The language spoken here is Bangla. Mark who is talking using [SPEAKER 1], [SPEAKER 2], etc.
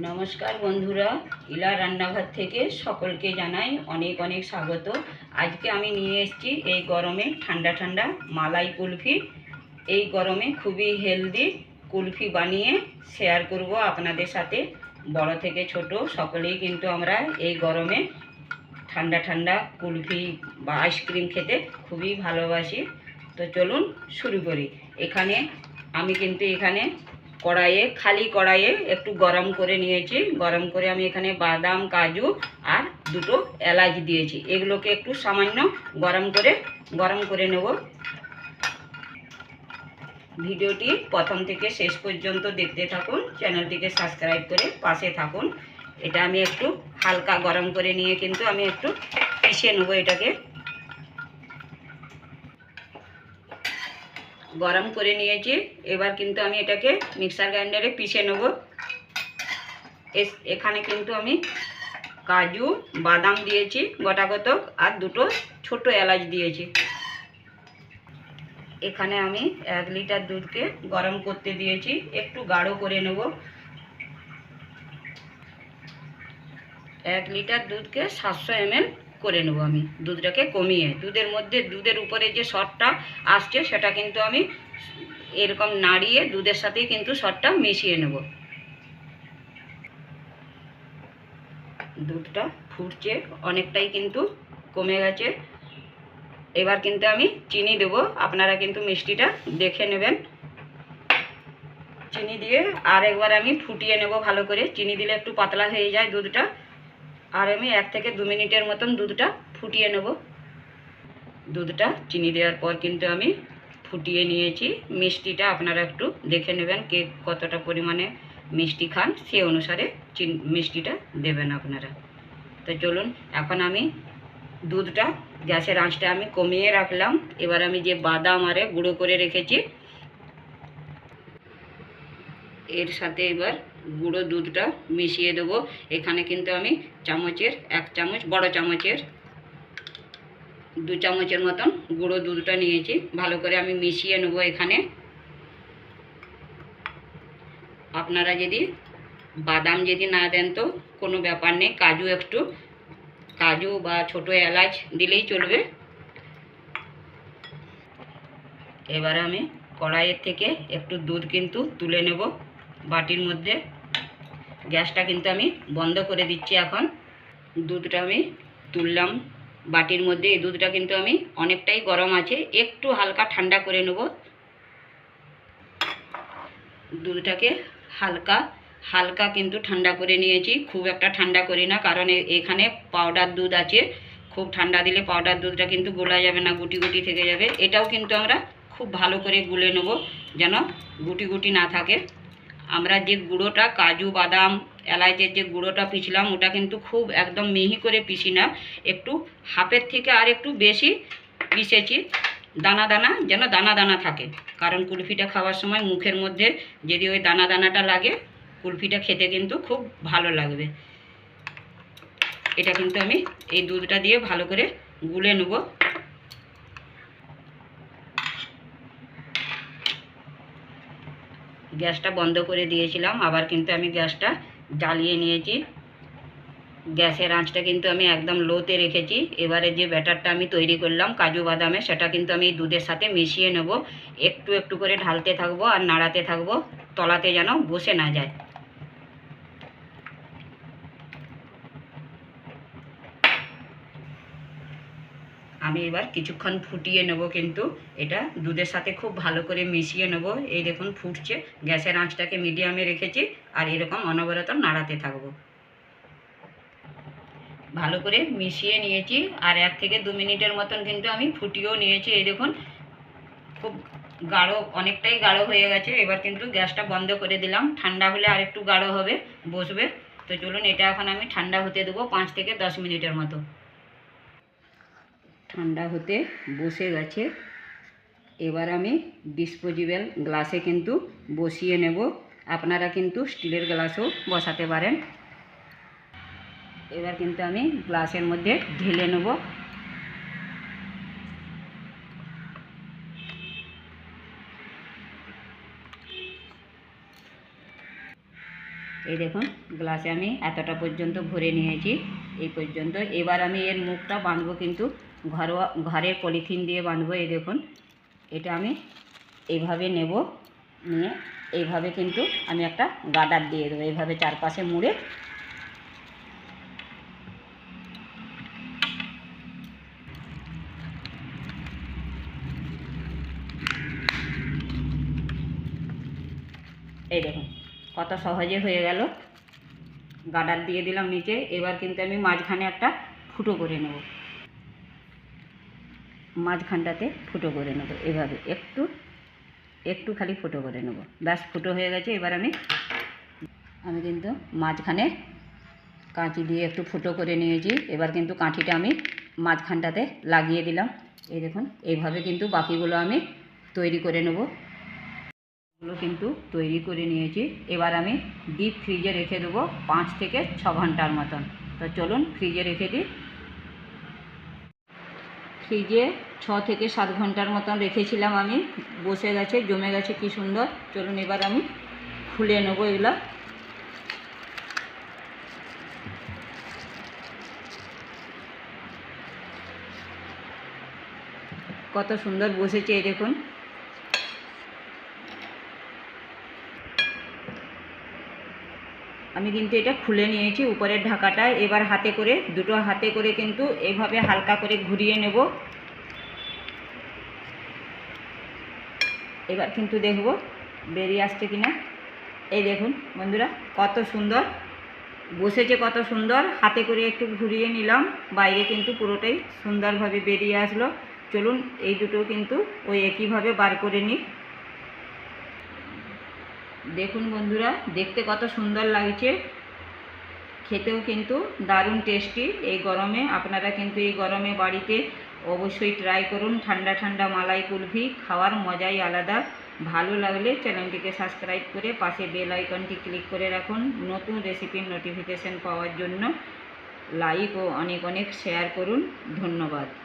[SPEAKER 1] নমস্কার বন্ধুরা, ইলা রান্নাঘর থেকে সকলকে জানাই অনেক অনেক স্বাগত। আজকে আমি নিয়ে এসেছি এই গরমে ঠান্ডা ঠান্ডা মালাই কুলফি। এই গরমে খুবই হেলদি কুলফি বানিয়ে শেয়ার করব আপনাদের সাথে। বড় থেকে ছোট সকলেই কিন্তু আমরা এই গরমে ঠান্ডা ঠান্ডা কুলফি বা আইসক্রিম খেতে খুবই ভালোবাসি। তো চলুন শুরু করি। এখানে আমি কিন্তু এখানে কড়াইয়ে, খালি কড়াইয়ে একটু গরম করে নিয়েছি। গরম করে আমি এখানে বাদাম, কাজু আর দুটো এলাচ দিয়েছি। এগুলোকে একটু সামান্য গরম করে গরম করে নেব। ভিডিওটি প্রথম থেকে শেষ পর্যন্ত দেখতে থাকুন, চ্যানেলটিকে সাবস্ক্রাইব করে পাশে থাকুন। এটা আমি একটু হালকা গরম করে নিয়ে কিন্তু আমি একটু পিষে নেব এটাকে। গরম করে নিয়েছি। এবার কিন্তু আমি এটাকে মিক্সার গ্রাইন্ডারে পিষে নেব। এখানে কিন্তু আমি কাজু, বাদাম দিয়েছি গোটা কতক আর দুটো ছোট এলাচ দিয়েছি। এখানে আমি এক লিটার দুধকে গরম করতে দিয়েছি। একটু গাঢ় করে নেব। এক লিটার দুধকে সাতশো এমএল করে নেব আমি। দুধটাকে কমিয়ে। দুধের মধ্যে, দুধের উপরে যে শটটা আসছে, সেটা কিন্তু আমি এরকম নাড়িয়ে দুধের সাথেই কিন্তু শটটা মিশিয়ে নেব। দুধটা ফুটছে, অনেকটাই কিন্তু কমে গেছে। এবার কিন্তু আমি চিনি দেব। আপনারা কিন্তু মিষ্টিটা দেখে নেবেন। চিনি দিয়ে আর একবার আমি ফুটিয়ে নেব ভালো করে। চিনি দিলে একটু পাতলা হয়ে যায় দুধটা। আর আমি এক থেকে দু মিনিটের মতন দুধটা ফুটিয়ে নেব। দুধটা চিনি দেওয়ার পর কিন্তু আমি ফুটিয়ে নিয়েছি। মিষ্টিটা আপনারা একটু দেখে নেবেন কে কতটা পরিমাণে মিষ্টি খান, সে অনুসারে মিষ্টিটা দেবেন আপনারা। তো চলুন, এখন আমি দুধটা, গ্যাসের আঁচটা আমি কমিয়ে রাখলাম। এবার আমি যে বাদাম আরে গুঁড়ো করে রেখেছি, এর সাথে এবার গুঁড়ো দুধটা মিশিয়ে দেবো। এখানে কিন্তু আমি চামচের, এক চামচ, বড় চামচের, দু চামচের মতন গুঁড়ো দুধটা নিয়েছি। ভালো করে আমি মিশিয়ে নেব এখানে। আপনারা যদি বাদাম যদি না দেন তো কোনো ব্যাপার নেই, কাজু একটু, কাজু বা ছোট এলাচ দিলেই চলবে। এবারে আমি কড়াইয়ের থেকে একটু দুধ কিন্তু তুলে নেব। বাটির মধ্যে। গ্যাসটা কিন্তু আমি বন্ধ করে দিচ্ছি এখন। দুধটা আমি তুললাম। বাটির মধ্যে এই দুধটা কিন্তু আমি অনেকটাই গরম আছে। একটু হালকা ঠান্ডা করে নেব। দুধটাকে হালকা হালকা কিন্তু ঠান্ডা করে নিয়েছি। খুব একটা ঠান্ডা করি না, কারণ এখানে পাউডার দুধ আছে। খুব ঠান্ডা দিলে পাউডার দুধটা কিন্তু গোলা যাবে না, গুটি গুটি থেকে যাবে। এটাও কিন্তু আমরা খুব ভালো করে গুলে নেব যেন গুটি গুটি না থাকে। আমরা যে গুঁড়োটা, কাজু, বাদাম এলাচের যে গুঁড়োটা পিছলাম, ওটা কিন্তু খুব একদম মিহি করে পিসি না। একটু হাফের থেকে আর একটু বেশি পিষেছি দানা দানা, যেন দানা দানা থাকে। কারণ কুলফিটা খাওয়ার সময় মুখের মধ্যে যদি ওই দানা দানাটা লাগে, কুলফিটা খেতে কিন্তু খুব ভালো লাগবে। এটা কিন্তু আমি এই দুধটা দিয়ে ভালো করে গুলে নেব। গ্যাসটা বন্ধ করে দিয়েছিলাম, আবার কিন্তু আমি গ্যাসটা জ্বালিয়ে নিয়েছি। গ্যাসের আঁচটা কিন্তু আমি একদম লোতে রেখেছি। এবারে যে ব্যাটারটা আমি তৈরি করলাম, কাজু বাদামে, সেটা কিন্তু আমি দুধের সাথে মিশিয়ে নেব। একটু একটু করে ঢালতে থাকব আর নাড়াতে থাকব, তলাতে যেন বসে না যায়। আমি এবার কিছুক্ষণ ফুটিয়ে নেব কিন্তু এটা দুধের সাথে খুব ভালো করে মিশিয়ে নেব। এই দেখুন ফুটছে, গ্যাসের আঁচটাকে মিডিয়ামে রেখেছি আর এরকম অনবরত নাড়াতে থাকব। ভালো করে মিশিয়ে নিয়েছি আর এক থেকে দু মিনিটের মতন কিন্তু আমি ফুটিয়েও নিয়েছি। এই দেখুন, খুব গাঢ়, অনেকটাই গাঢ় হয়ে গেছে। এবার কিন্তু গ্যাসটা বন্ধ করে দিলাম। ঠান্ডা হলে আর একটু গাঢ় হবে, বসবে। তো চলুন, এটা এখন আমি ঠান্ডা হতে দেবো পাঁচ থেকে দশ মিনিটের মতো। ঠান্ডা হতে বসে গেছে। এবার আমি ডিসপোজেবল গ্লাসে কিন্তু বসিয়ে নেব। আপনারা কিন্তু স্টিলের গ্লাসও বসাতে পারেন। এবার কিন্তু আমি গ্লাসের মধ্যে ঢেলে নেব। এই দেখুন, গ্লাসে আমি এতটা পর্যন্ত ভরে নিয়েছি। এই পর্যন্ত এবার আমি এর মুখটা বাঁধবো কিন্তু ঘরোয়া, ঘরের পলিথিন দিয়ে বাঁধবো, এই দেখুন। এটা আমি এইভাবে নেব, নিয়ে এইভাবে কিন্তু আমি একটা গার্ডার দিয়ে দেবো, এইভাবে চারপাশে মুড়ে। এই দেখুন, কত সহজে হয়ে গেল। গার্ডার দিয়ে দিলাম নিচে, এবার কিন্তু আমি মাঝখানে একটা ফুটো করে নেব। মাঝখানটাতে ফুটো করে নেব এভাবে। একটু একটু খালি ফুটো করে নেব। ব্যাস, ফুটো হয়ে গেছে। এবার আমি আমি কিন্তু মাঝখানে কাঁচি দিয়ে একটু ফুটো করে নিয়েছি। এবার কিন্তু কাঁঠিটা আমি মাঝখানটাতে লাগিয়ে দিলাম। এই দেখুন, এইভাবে কিন্তু বাকিগুলো আমি তৈরি করে নেব। এগুলো কিন্তু তৈরি করে নিয়েছি। এবার আমি ডিপ ফ্রিজে রেখে দেবো পাঁচ থেকে ছ ঘণ্টার মতন। তো চলুন, ফ্রিজে রেখে দিই। ফ্রিজে ছ থেকে সাত ঘণ্টার মতন রেখেছিলাম আমি। বসে গেছে, জমে গেছে, কি সুন্দর। চলুন এবার আমি খুলে নেব এগুলো। কত সুন্দর বসেছে এই দেখুন। আমি কিন্তু এটা খুলে নিয়েছি উপরের ঢাকাটা। এবার হাতে করে, দুটো হাতে করে কিন্তু এভাবে হালকা করে ঘুরিয়ে নেব। এবার কিন্তু দেখব বেরিয়ে আসছে কিনা। এই দেখুন বন্ধুরা, কত সুন্দর। বসেছে কত সুন্দর, হাতে করে একটু ঘুরিয়ে নিলাম। বাইরে কিন্তু পুরোটাই সুন্দরভাবে বেরিয়ে আসলো। চলুন এই দুটো কিন্তু ওই একইভাবে বার করে নিই। দেখুন বন্ধুরা, দেখতে কত সুন্দর লাগছে। খেতেও কিন্তু দারুণ টেস্টি এই গরমে, আপনারা কিন্তু এই গরমে বাড়িতে অবশ্যই ট্রাই করুন। ঠান্ডা ঠান্ডা মালাই কুলফি খাওয়ার মজাই আলাদা। ভালো লাগলে চ্যানেলটিকে সাবস্ক্রাইব করে পাশে বেল আইকনটি ক্লিক করে রাখুন। নতুন রেসিপির নোটিফিকেশন পাওয়ার জন্য লাইক ও অনেক অনেক শেয়ার করুন। ধন্যবাদ।